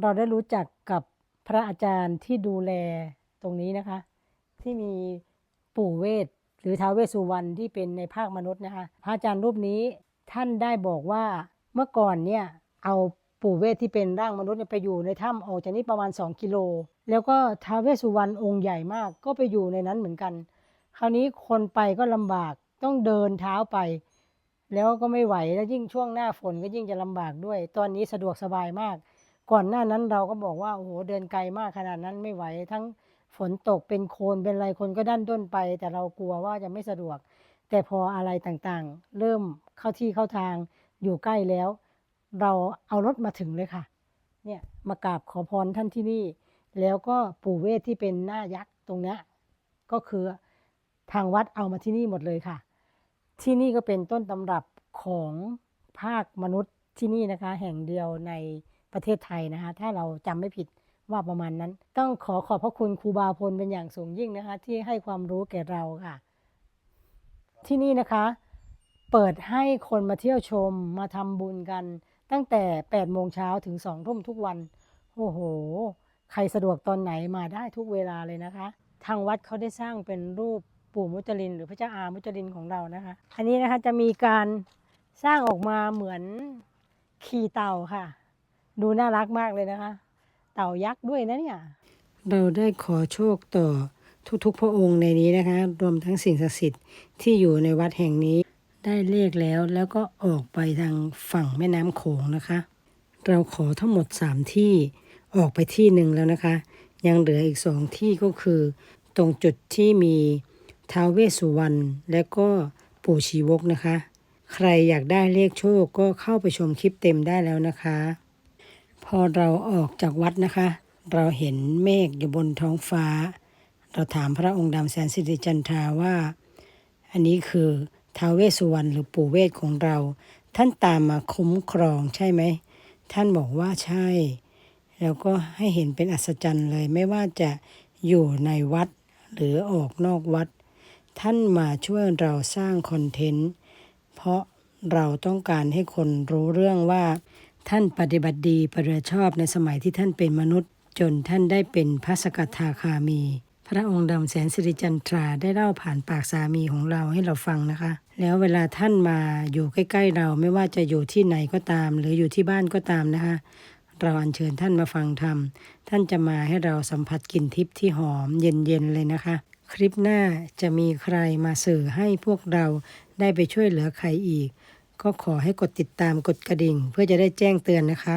เราได้รู้จักกับพระอาจารย์ที่ดูแลตรงนี้นะคะ ที่มีปู่เวทหรือท้าวเวสุวรรณที่เป็นในภาคมนุษย์นะคะ พระอาจารย์รูปนี้ท่านได้บอกว่าเมื่อก่อนเนี่ยเอาปู่เวทที่เป็นร่างมนุษย์ไปอยู่ในถ้ำออกจากนี้ประมาณ 2 กิโล แล้วก็ท้าวเวสสุวรรณองค์ใหญ่มากก็ไปอยู่ในนั้นเหมือนกัน คราวนี้คนไปก็ลำบากต้องเดินเท้าไป แล้วก็ไม่ไหวแล้วยิ่งช่วงหน้าฝนก็ยิ่งจะลำบากด้วย ตอนนี้สะดวกสบายมาก ก่อนหน้านั้นเราก็บอกว่าโอ้โหเดินไกลมากขนาดนั้นไม่ไหว ทั้งฝนตกเป็นโคลนเป็นอะไรคนก็ดันด้นไป แต่เรากลัวว่าจะไม่สะดวก แต่พออะไรต่างๆ เริ่มเข้าที่เข้าทางอยู่ใกล้แล้ว เราเอารถมาถึงเลยค่ะเนี่ยมากราบขอพรท่านที่นี่ แล้วก็ปู่เวทที่เป็นหน้ายักษ์ตรงเนี้ยก็คือทางวัดเอามาที่นี่หมดเลยค่ะ ที่นี่ก็เป็นต้นตำรับของภาคมนุษย์ที่นี่นะคะ แห่งเดียวใน ประเทศไทยนะคะถ้าเราจำไม่ผิดว่าประมาณนั้น ต้องขอขอบพระคุณครูบาพลเป็นอย่างสูงยิ่งนะคะ ที่ให้ความรู้แก่เราค่ะ ที่นี่นะคะ เปิดให้คนมาเที่ยวชมมาทำบุญกัน ตั้งแต่8โมงเช้าถึง2ทุ่มทุกวันโอ้โห ใครสะดวกตอนไหนมาได้ทุกเวลาเลยนะคะ ทางวัดเขาได้สร้างเป็นรูปปู่มุจลิน หรือพระเจ้าอามุจลินของเรานะคะ อันนี้นะคะจะมีการสร้างออกมาเหมือนขี่เต่าค่ะ ดูน่ารักมากเลยนะคะ เต่ายักษ์ด้วยนะเนี่ย เราได้ขอโชคต่อทุกๆ พระองค์ในนี้นะคะ รวมทั้งสิ่งศักดิ์สิทธิ์ที่อยู่ในวัดแห่งนี้ ได้เลขแล้วแล้วก็ออกไปทางฝั่งแม่น้ำโขงนะคะ เราขอทั้งหมด 3 ที่ออกไปที่หนึ่งแล้วนะคะ ยังเหลืออีกสองที่ก็คือ ตรงจุดที่มีท้าวเวสสุวรรณและก็ปู่ชีวกนะคะ ใครอยากได้เลขโชคก็เข้าไปชมคลิปเต็มได้แล้วนะคะ พอเราออกจากวัดนะคะ เราเห็นเมฆอยู่บนท้องฟ้า เราถามพระองค์ดำแสนสิริจันทราว่า อันนี้คือท้าวเวสสุวรรณหรือปู่เวทของเรา ท่านตามมาคุ้มครองใช่ไหม ท่านบอกว่าใช่ แล้วก็ให้เห็นเป็นอัศจรรย์เลยไม่ว่าจะอยู่ในวัดหรือออกนอกวัด ท่านมาช่วยเราสร้างคอนเทนต์ เพราะเราต้องการให้คนรู้เรื่องว่า ท่านปฏิบัติดีปฏิบัติชอบในสมัยที่ท่านเป็นมนุษย์ จนท่านได้เป็นพระสกทาคามี พระองค์ดำแสนสิริจันทราได้เล่าผ่านปากสามีของเราให้เราฟังนะคะ แล้วเวลาท่านมาอยู่ใกล้ ๆ เราไม่ว่าจะอยู่ที่ไหนก็ตาม หรืออยู่ที่บ้านก็ตามนะคะเราอัญเชิญท่านมาฟังธรรม ท่านจะมาให้เราสัมผัสกลิ่นทิพย์ที่หอมเย็นๆเลยนะคะ คลิปหน้าจะมีใครมาสื่อให้พวกเราได้ไปช่วยเหลือใครอีก ก็ขอให้กดติดตามกดกระดิ่ง เพื่อจะได้แจ้งเตือนนะคะ